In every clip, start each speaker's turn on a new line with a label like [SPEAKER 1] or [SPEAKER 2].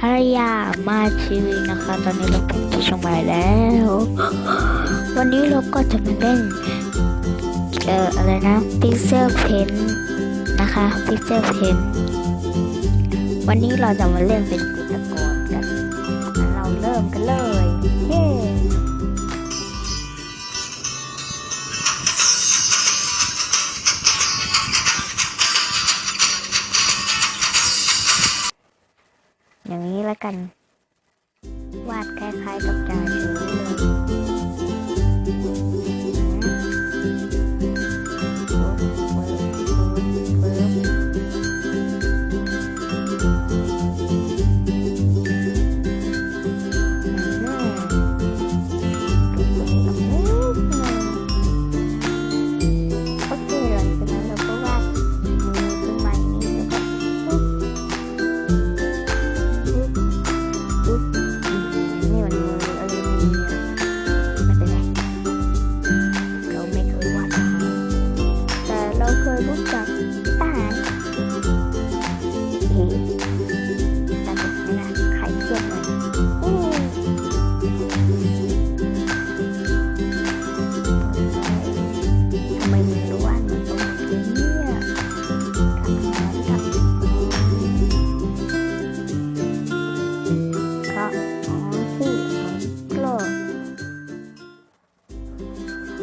[SPEAKER 1] ภรรยามาชีวิตนะคะ ตอนนี้เราเป็นที่เชียงใหม่แล้ว วันนี้เราก็จะมาเล่นเอ่ออะไรนะพิกเซลเพนนะคะพิกเซลเพนวันนี้เราจะมาเล่นเป็นจิตรกรกันกันเราเริ่มกันเลยเย้ ล้วกัน วาดคล้ายๆกับจ่าชูเลย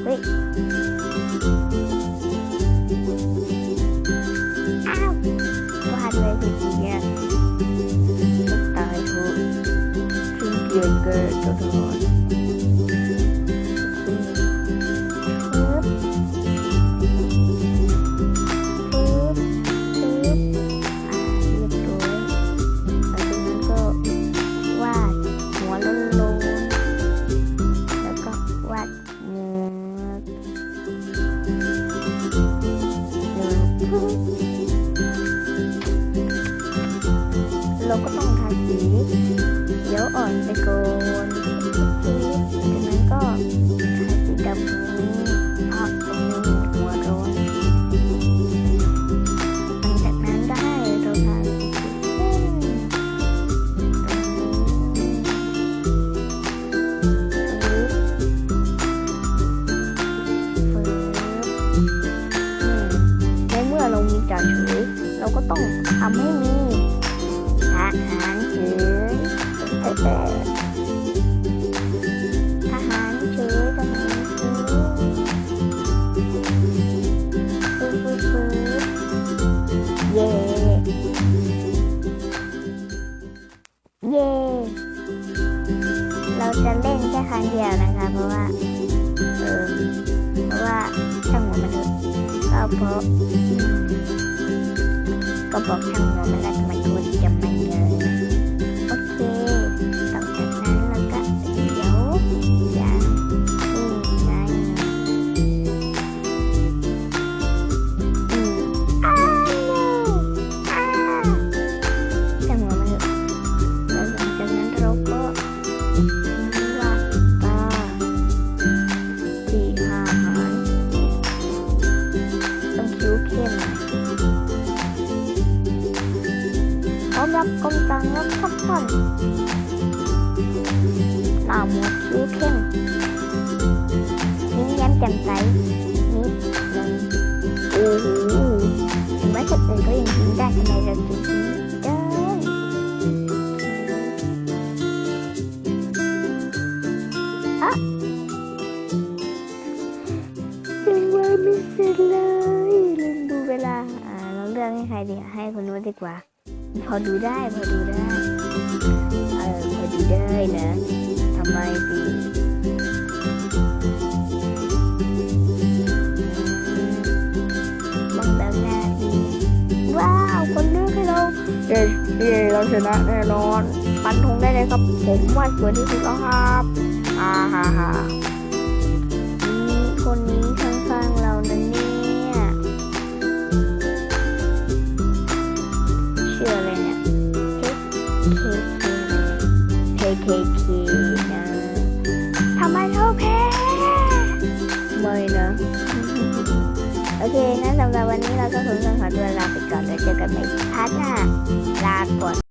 [SPEAKER 1] เฮ้ยอ้าววาด เราก็ต้องทาสีเขียวอ่อนไปก่อนจากนั้นก็ทาสีดำตรงนี้เพราะตรงนี้มีหัวโร้อนหลังจากนั้นก็ให้เราทาสีเข้มตรงนี้ฟื้นในเมื่อเรามีจ่าฉุยเราก็ต้องทำให้มี หารเฉยเออเออทหารเฉยทหารเฉยฟื้นฟื้นฟื้นเย่เย่เราจะเล่นแค่ครั้งเดียวนะคะ เพราะว่าเออเพราะว่าช่างหัวมันก็เพราะก็บอกช่างหัวมันแล้วทำไมคุณจะไม่ มรังรับพักผ่อนหน้าหมวดคิ้วเข้มยิ้มแย้มแจ่มใสนิดหนึ่งโอ้โหเห็นไหมคนอื่นก็ยังยิ้มได้ทำไมเราถึงยิ้มได้อะยังว่าไม่เสร็จเลยลืมดูเวลาอ่าเราเลือกให้ใครดีให้คนนู้นดีกว่า พอดูได้พอดูได้ เออพอดูได้นะทำไมสิมองแบบหน้าดีว้าวคนเลือกให้เราเย้เย้เราชนะแน่นอนปันธงได้เลยครับ ผมว่าสวยที่สุดแล้วครับอ่าฮ่าฮ่าคนนี้ข้างๆเรานะเนี่ วันนี้เราก็คงต้องขอตัวลาไปก่อนแล้วเจอกันใหม่พาร์ทหน้าลาก่อน